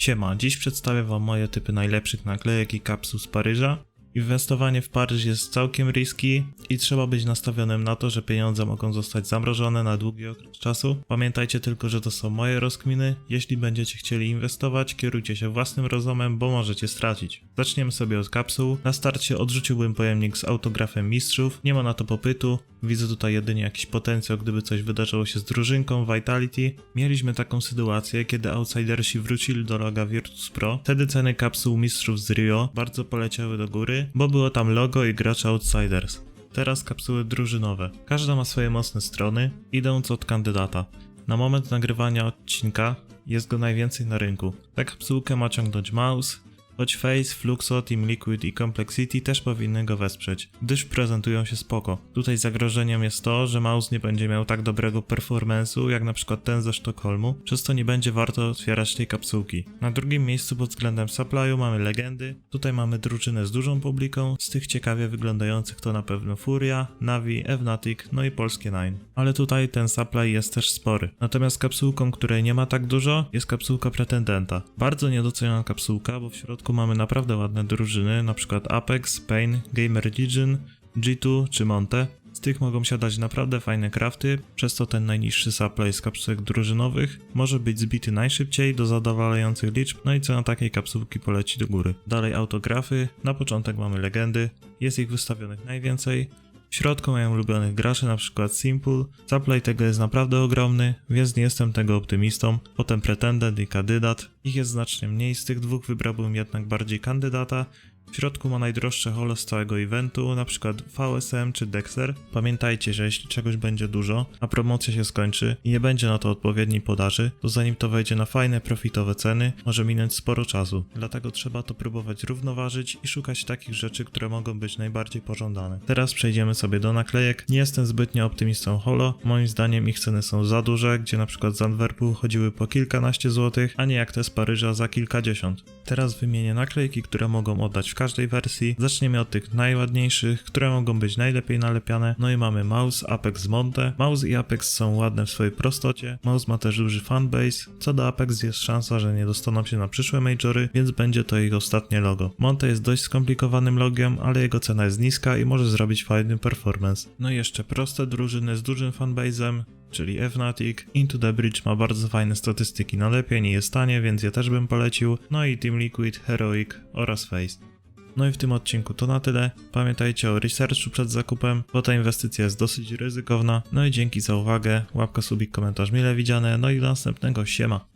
Siema, dziś przedstawię wam moje typy najlepszych naklejek i kapsuł z Paryża. Inwestowanie w Paryż jest całkiem risky i trzeba być nastawionym na to, że pieniądze mogą zostać zamrożone na długi okres czasu. Pamiętajcie tylko, że to są moje rozkminy. Jeśli będziecie chcieli inwestować, kierujcie się własnym rozumem, bo możecie stracić. Zaczniemy sobie od kapsuł. Na starcie odrzuciłbym pojemnik z autografem mistrzów. Nie ma na to popytu. Widzę tutaj jedynie jakiś potencjał, gdyby coś wydarzyło się z drużynką Vitality. Mieliśmy taką sytuację, kiedy outsidersi wrócili do loga Virtus Pro. Wtedy ceny kapsuł mistrzów z Rio bardzo poleciały do góry, bo było tam logo i gracze Outsiders. Teraz kapsuły drużynowe. Każda ma swoje mocne strony, idąc od kandydata. Na moment nagrywania odcinka jest go najwięcej na rynku. Tę kapsułkę ma ciągnąć Mouse, choć Face, Fluxo, Team Liquid i Complexity też powinny go wesprzeć, gdyż prezentują się spoko. Tutaj zagrożeniem jest to, że Mouse nie będzie miał tak dobrego performance'u jak na przykład ten ze Sztokholmu, przez to nie będzie warto otwierać tej kapsułki. Na drugim miejscu pod względem supply'u mamy legendy. Tutaj mamy drużynę z dużą publiką, z tych ciekawie wyglądających to na pewno Furia, Navi, Fnatic, no i Polskie Nine. Ale tutaj ten supply jest też spory. Natomiast kapsułką, której nie ma tak dużo, jest kapsułka Pretendenta. Bardzo niedoceniona kapsułka, bo w środku mamy naprawdę ładne drużyny, na przykład Apex, Pain, Gamer Legion, G2 czy Monte. Z tych mogą siadać naprawdę fajne crafty, przez to ten najniższy supply z kapsułek drużynowych może być zbity najszybciej do zadowalających liczb, no i cena takiej kapsułki poleci do góry. Dalej autografy, na początek mamy legendy, jest ich wystawionych najwięcej. W środku mają ulubionych graczy, na przykład Simple. Supply tego jest naprawdę ogromny, więc nie jestem tego optymistą. Potem Pretendent i Kandydat. Ich jest znacznie mniej, z tych dwóch wybrałbym jednak bardziej Kandydata. W środku ma najdroższe holo z całego eventu, przykład VSM czy Dexter. Pamiętajcie, że jeśli czegoś będzie dużo, a promocja się skończy i nie będzie na to odpowiedniej podaży, to zanim to wejdzie na fajne, profitowe ceny, może minąć sporo czasu. Dlatego trzeba to próbować równoważyć i szukać takich rzeczy, które mogą być najbardziej pożądane. Teraz przejdziemy sobie do naklejek. Nie jestem zbytnio optymistą holo. Moim zdaniem ich ceny są za duże, gdzie przykład z Antwerpu chodziły po kilkanaście złotych, a nie jak te z Paryża za kilkadziesiąt. Teraz wymienię naklejki, które mogą oddać w każdej wersji. Zaczniemy od tych najładniejszych, które mogą być najlepiej nalepiane. No i mamy Mouse, Apex, Monte. Mouse i Apex są ładne w swojej prostocie. Mouse ma też duży fanbase. Co do Apex jest szansa, że nie dostaną się na przyszłe majory, więc będzie to ich ostatnie logo. Monte jest dość skomplikowanym logiem, ale jego cena jest niska i może zrobić fajny performance. No i jeszcze proste drużyny z dużym fanbase'em, czyli Fnatic. Into the Bridge ma bardzo fajne statystyki nalepień i jest tanie, więc ja też bym polecił. No i Team Liquid, Heroic oraz Face. No i w tym odcinku to na tyle. Pamiętajcie o researchu przed zakupem, bo ta inwestycja jest dosyć ryzykowna. No i dzięki za uwagę. Łapka, subik, komentarz mile widziane. No i do następnego. Siema.